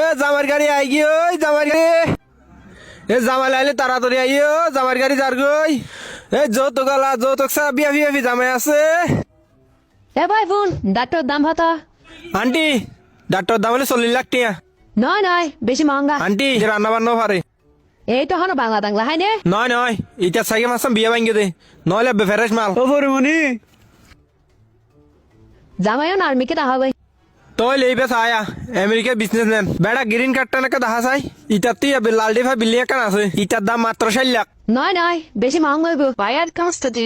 এ জামার গাড়ি আই গি ওই জামার গাড়ি। এ জামাই আইলে তাড়াতাড়ি আইও জামার গাড়ি যার গই। এ যৌতুক আলা যৌতুক সা বিয়া বিয়া বি জামাই আছে। এ ভাই ফোন ডাক্তার দাম হতা আন্টি ডাক্তার দাম হলে চল্লিশ লাখ টিয়া নয় নয় বেশি মহঙ্গা আন্টি রান্না বান্নাও পারে। এই তো হনো বাংলা বাংলা হাই নে? নয় নয় ইটা সাইকে মাসাম বিয়া ভাঙ্গে দে। নইলে বেফারেস মাল। ও পরিমণি জামাইও নার্মিকে দেখা হবে। তই লেইবে আয়া আমেরিকা বিজনেসম্যান বেড়া গ্রিন কার্ডটা নাকি দেখা চাই ইটার তুই লাল ডিফা বিল্ডিং একটা আছে ইটার দাম মাত্র চার লাখ নয় নয় বেশি মহঙ্গা হইব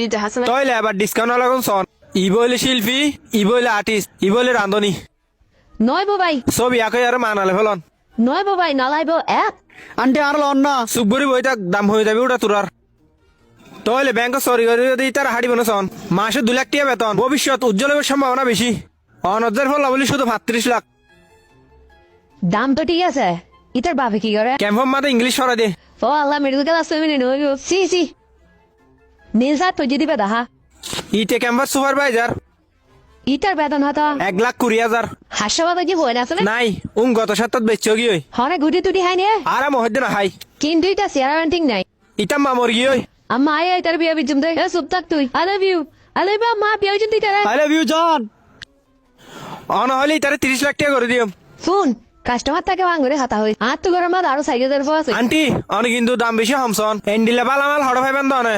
det har som তইলে এবার ডিসকাউন্ট লাগুন সন ই বইলে শিল্পী ই বইলে আর্টিস্ট ই বইলে রান্ধনি নয় বো ভাই সব ইয়াকে আর মানালে ফেলন নয় বো ভাই নালাইব এক আন্টি আর লন না সুবরি বইটা দাম হয়ে যাবে ওটা তোরার তইলে ব্যাংক সরি করে যদি তার হাড়ি বনে সন মাসে দু লাখ টিয়া বেতন ভবিষ্যৎ উজ্জ্বল সম্ভাবনা বেশি অনজ্জের ফল বলি শুধু ভাত্রিশ লাখ। দাম তো ঠিক আছে। ইতার বাপে কি করে? ক্যাম্পম ইংলিশ সরাই দে। ও আল্লাহ ক্লাস সি সি। নীলসা তো যদি বে দেখা ইতে ক্যাম্পাস সুপারভাইজার বেতন হতা এক লাখ কুড়ি হাজার। হাস্যবাদ কি নাই গত সপ্তাহ বেচছ কি ওই? হনে গুটি টুটি হাই নে আর মহদ্দিন হাই কিন্তু ইটা চেয়ার নাই। ইতাম মামর কি ওই। আম্মা আয় বিয়া বিজুম দে। এ চুপ থাক তুই। I love you I love মা বিয়া বিজুম তারা আই লাভ ইউ জন অনহলে ইতারে তিরিশ লাখ টাকা করে দিম শুন কাস্টমার তাকে ভাঙরে হাতা হই আর তো গরম আরও সাইকেল দেরফ আছে। আন্টি অনেক কিন্তু দাম বেশি হামসন এন্ডিলে বালামাল হড় ভাইবেন দনে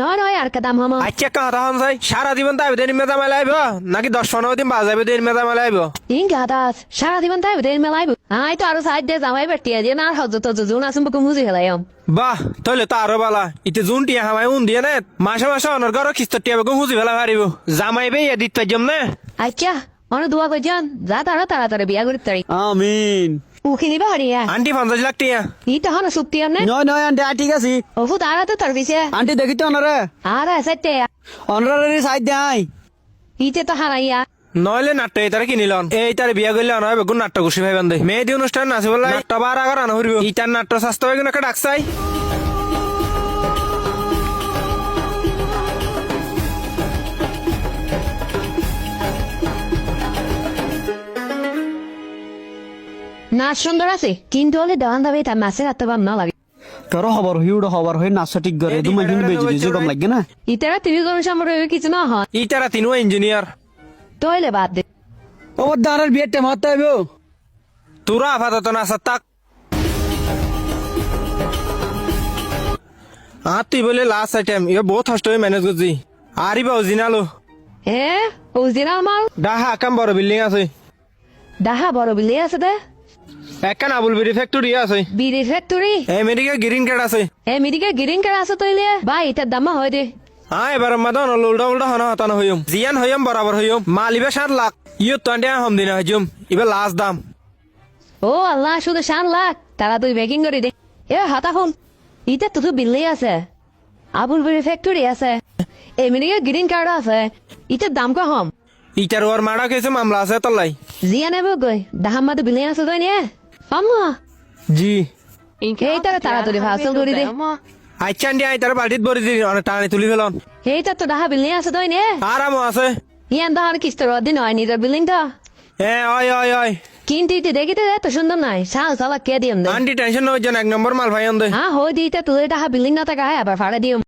নয় নয় আর কাদাম হামা। আচ্ছা কথা হন চাই। সারা জীবন তাই দিন মেজা মেলা আইব নাকি দশ পনেরো দিন বাজাবে দিন মেজা মেলা আইব ইন গাদাস সারা দিবন তাই দেন মেলাইব আই তো আরও সাইড দে জামাই বেটিয়া দিয়ে না হজ তো জুন আসুন বকু মুজি হেলাইম বাহ তইলে তো আরও বালা। ইতে জুন টিয়া হামাই উন দিয়ে নে? মাসে মাসে অনর ঘর কিস্ত টিয়া বেগম হুজি ফেলা পারিব জামাই বে এদিত পাইজম নে? আচ্ছা। অনে দোয়া কই যান। যা তারা তাড়াতাড়ি বিয়া করি তারি। আমিন। উখিনি বা হরিয়া আন্টি পঞ্চাশ লাখ টিয়া। ইটা হন সুপ্তি আমনে নয় নয় আন্টি আর ঠিক আছে। ওফু তারা তো তার পিছে। আন্টি দেখি তো অনরে আর আছে অনরারি সাইড দেয় ইতে তো হারাইয়া নইলে নাট্য এই তারা কিনিলন এই তার বিয়া করলে অনয় বেগুন নাট্য খুশি ভাইবেন দে মেয়েদি অনুষ্ঠান নাচি বলে নাট্য বার আগর আনা হরিব ইটার নাট্য স্বাস্থ্য বেগুন একটা ডাকসাই নাচ সুন্দর আছে। কিন্তু হলে দেওয়ান দাবে তার মাছের হাতে বাম না লাগে তোর খবর হই উড়ো খবর হই নাচ ঠিক করে তুমি কিন্তু বেজি দিছো কম লাগে না। ইতারা তুমি কোনো সামনে কিছু না হয় ইটারা তিনও ইঞ্জিনিয়ার তইলে বাদ দে। ও দাঁড়ার বিয়ের টাইম হতে হবে তোরা আপাতত নাচার তাক। আর তুই বলে লাস্ট আইটেম ইয়ে বহুত হস্ট হয়ে ম্যানেজ করছি আর ইবা অজিনালো। হে ওজিনা মাল। ডাহা কাম বড় বিল্ডিং আছে। ডাহা বড় বিলে আছে দে। একখান আবুল বিড়ি ফ্যাক্টরি আছে। বিড়ি ফ্যাক্টরি আমেরিকা গ্রিন কার্ড আছে। এ মিডিকে গিরিং করে আছে তইলে? এটার দাম হয় দে। হ্যাঁ এবার মাদন উল্টা উল্টা হনা হতানো হইম জিয়ান হইম বরাবর হইম মালিবে সাত লাখ। ইয়ে তো হম দিনা হইম এবার লাস্ট দাম। ও আল্লাহ শুধু শান লাখ। তারা তুই বেকিং করে দে। এ হাতা শুন। ইটা তো বিল্লে আছে। আবুল বিড়ি ফ্যাক্টরি আছে। এ মিডিকে গ্রিন কার্ড আছে। ইটার দাম কম ইটার ওর মারা কেছে মামলা আছে তলাই জিয়া নেব গই দাহাম্মাদ বিলে আছে তই নে পামা জি। är taraturi, va? Så går det. আচ্ছা আন্টি আই তার বরি দিন অনেক টানি তুলি ফেলন এইটা তো ডাহা বিল্ডিং আছে তই নে আরামও আছে। ইয়ান দাহার কিস্তের অদিন হয় নিজের বিল্ডিংটা এ ওই ওই ওই কিন্তু ইতি দেখিতে এত সুন্দর নাই। সাল সালা কে দিম দে। আন্টি টেনশন নয় এক নম্বর মাল ভাই দে হ্যাঁ হই দিতে তুই ডাহা বিল্ডিং না থাকা আবার ভাড়া দিম